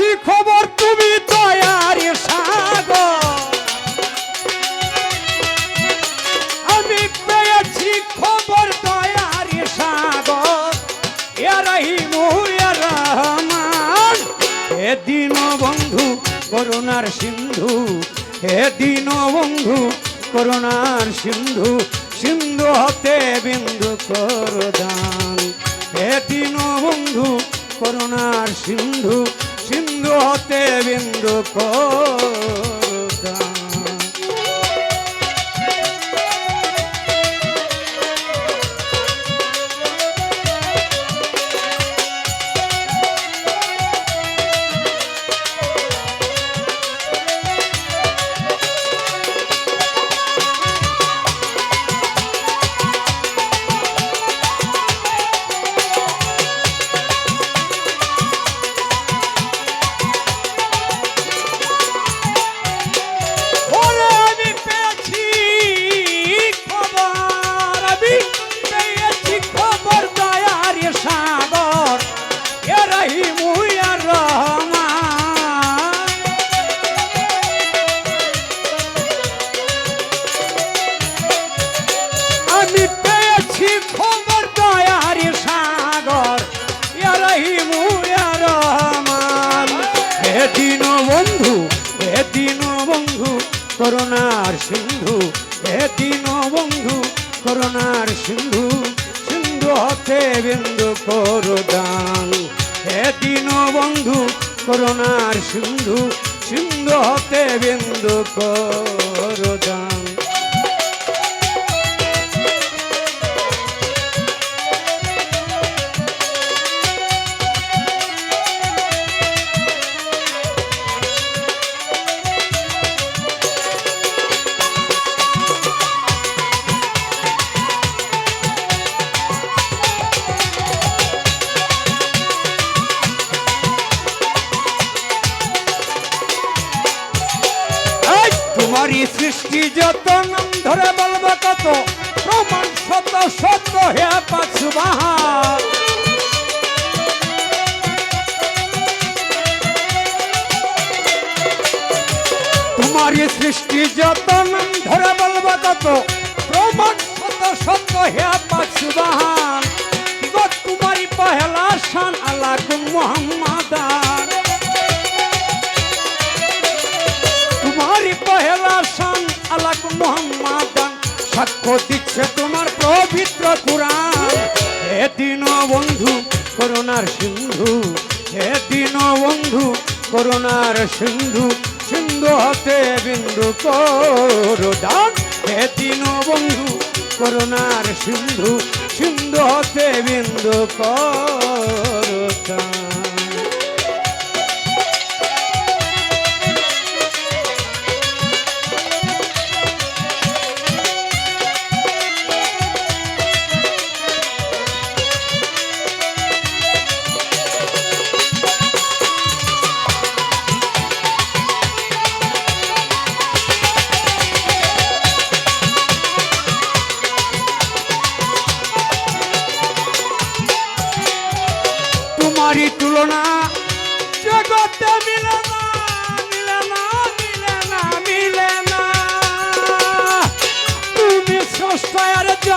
পেয়েছি খবর, তুমি দয়ার সাগর। আমি পেয়েছি খবর দয়ার সাগর। এরাহিমু রহমান। হে দিন বন্ধু, করুণার সিন্ধু। হে দিন বন্ধু, করুণার সিন্ধু। সিন্ধু হতে বিন্দু করদান হে দিন বন্ধু, করুণার সিন্ধু। সিন্ধু হতে বিন্দু করদান করুণার সিন্ধু সিন্ধু হতে বিন্দু করুদান। হে দিন বন্ধু করুণার সিন্ধু সিন্ধু হতে বিন্দু করদান। তোমারই সৃষ্টি যত নাম ধরে বলব কত? প্রমাণ শত শত হে পাঁচবাহা তোমারই সৃষ্টি যত নাম ধরে বলব কত? প্রমাণ শত শত হে পাঁচবাহান সাক্ষ্য দিচ্ছে তোমার পবিত্র কুরআন। হে দিন বন্ধু করুণার সিন্ধু। হে দিন বন্ধু করুণার সিন্ধু। সিন্ধু হতে বিন্দু করদান। হে দিন বন্ধু করুণার সিন্ধু। সিন্ধু হতে বিন্দু করদান।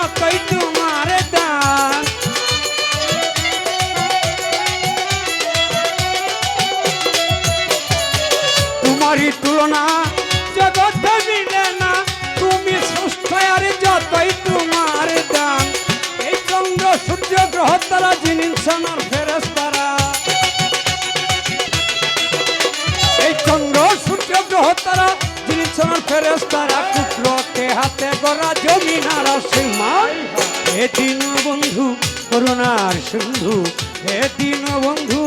আর যতই তোমার দান? তোমারই তুলনা জগতে মিলে না, তুমি স্রষ্টা আর যতই তোমার দান। এই চন্দ্র, সূর্য, গ্রহ তারা ফেরেস তারা কুটলতে হাতে গড়া জমিনার সীমান হে দিন বন্ধু, করুণার সিন্ধু। হে দিন বন্ধু,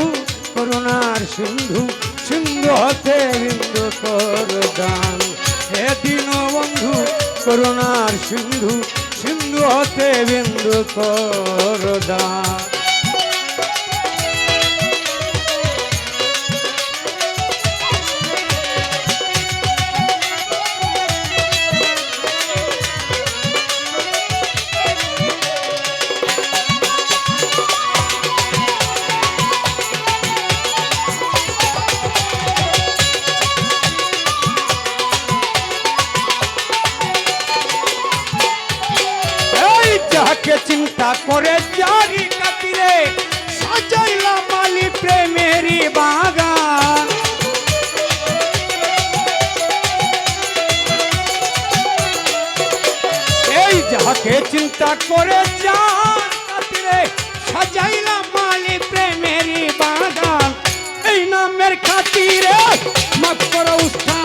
করুণার সিন্ধু। সিন্ধু হতে বিন্দু করদান হে দিন বন্ধু, করুণার সিন্ধু। সিন্ধু হতে বিন্দু করদান দয়া করে খাতিরে সাজাইলাম মালিক প্রেমেরই বাগান। এই নামের খাতিরে মাফ করো উস্তাদ।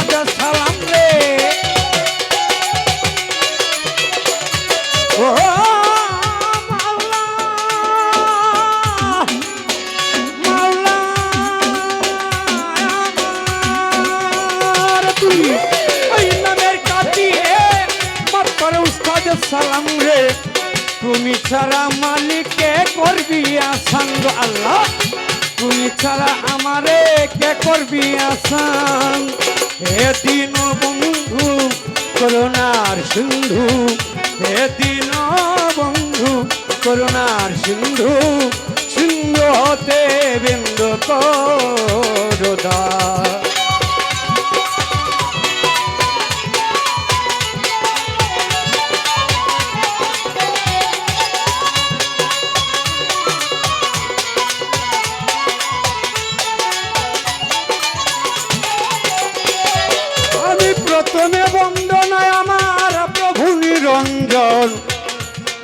তুমি ছাড়া মালিককে করবি আসান গো আল্লাহ? তুমি ছাড়া আমারে কে করবি আসান? হে দিন বন্ধু করুণার সিন্ধু। হে দিন বন্ধু করুণার সিন্ধু। সিন্ধু হতে বিন্দু করোদা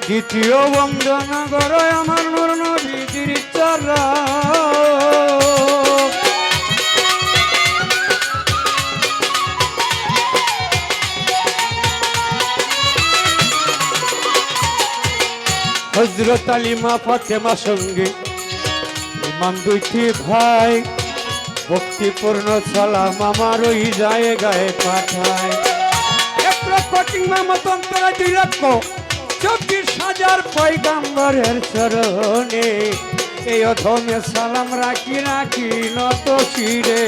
দ্বিতীয় বন্দনা করো আমার নূর নবীজির চরা হজরত আলিমা ফাতেমা সঙ্গে ইমাম দুইটি ভাই, ভক্তিপূর্ণ সালাম আমার ওই জায়গায় পাঠায়। এক লক্ষ দুই লক্ষ। চব্বিশ হাজার পয়গাম্বরের চরণে। এই অধমে সালাম রাখি রাখি নত শিরে।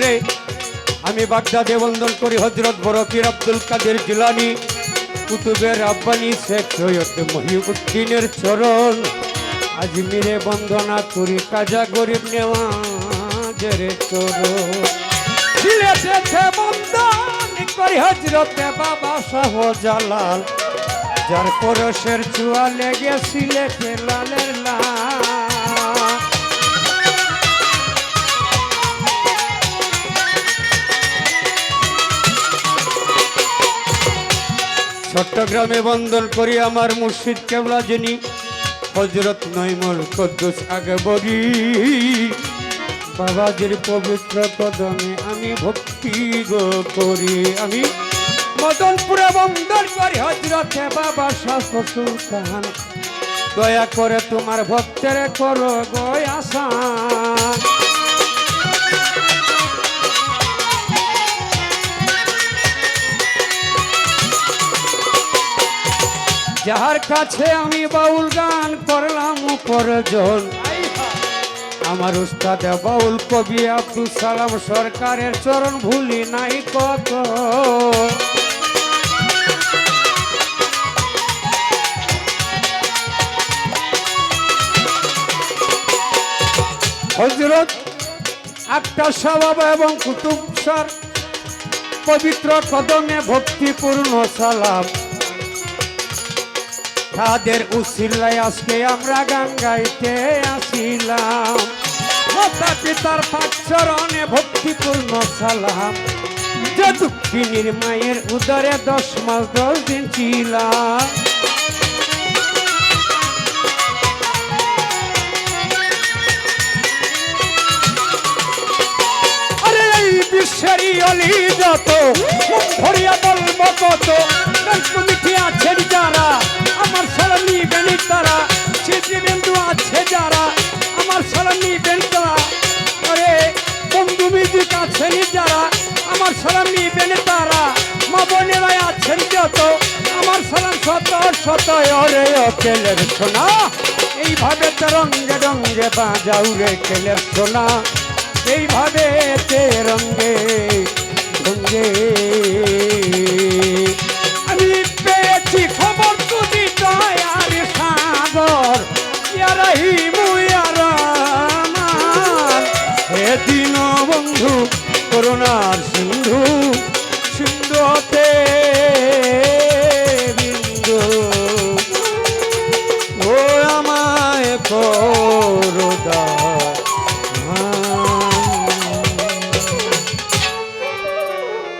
রে, আমি বাগদাদে বন্দন করি হজরত বরফির আব্দুল কাদের জিলানি। কুতুবের আব্বানি শেখ সৈয়দ মহিউদ্দিনের চরণ। আজমিরে বন্দনা করি কাজা গরিব নেওয়াজের চরণ সিলেটেতে বন্দন করি হজরতে বাবা শাহ জালাল যার পরশের চুয়া লেগে সিলেটে লালের লাল চট্টগ্রামে বন্দন করি আমার মুর্শিদ কেবলা যিনি। হজরত নৈমল কদ্দুস আগে বগি। বাবাজির পবিত্র কদমে আমি ভক্তি গো করি। আমি মদনপুরে এবং করি হজরতে বাবা সুলতান। দয়া করে তোমার ভক্তের করো গয় আসান। যাহার কাছে আমি বাউল গান করলাম উপরজন, আমার উস্তাদ বাউল কবি আব্দুল সালাম সরকারের চরণ ভুলি নাই কত। হজরত একটা স্বভাব এবং কুতুব স্যার পবিত্র কদমে ভক্তিপূর্ণ সালাম। তাদের উসিল্লায় আজকে আমরা গান গাইতে আসিলাম। মাতা পিতার পাক চরণে ভক্তিপূর্ণ সালাম। যে দুঃখিনীর মায়ের উদরে দশ মাস দশ দিন ছিলাম। বিশ্বেরই অলি যত ভরিয়া অকেলের সোনা। এইভাবে তো রঙ্গে রঙ্গে বাজাও রে কেলের সোনা। এইভাবে তে রঙ্গে রঙ্গে আমি পেয়েছি খবর তুমি দয়ার সাগর। ইয়ারাহি মুয়ারামান হে দিন বন্ধু করুণার সিন্ধু। সিন্ধু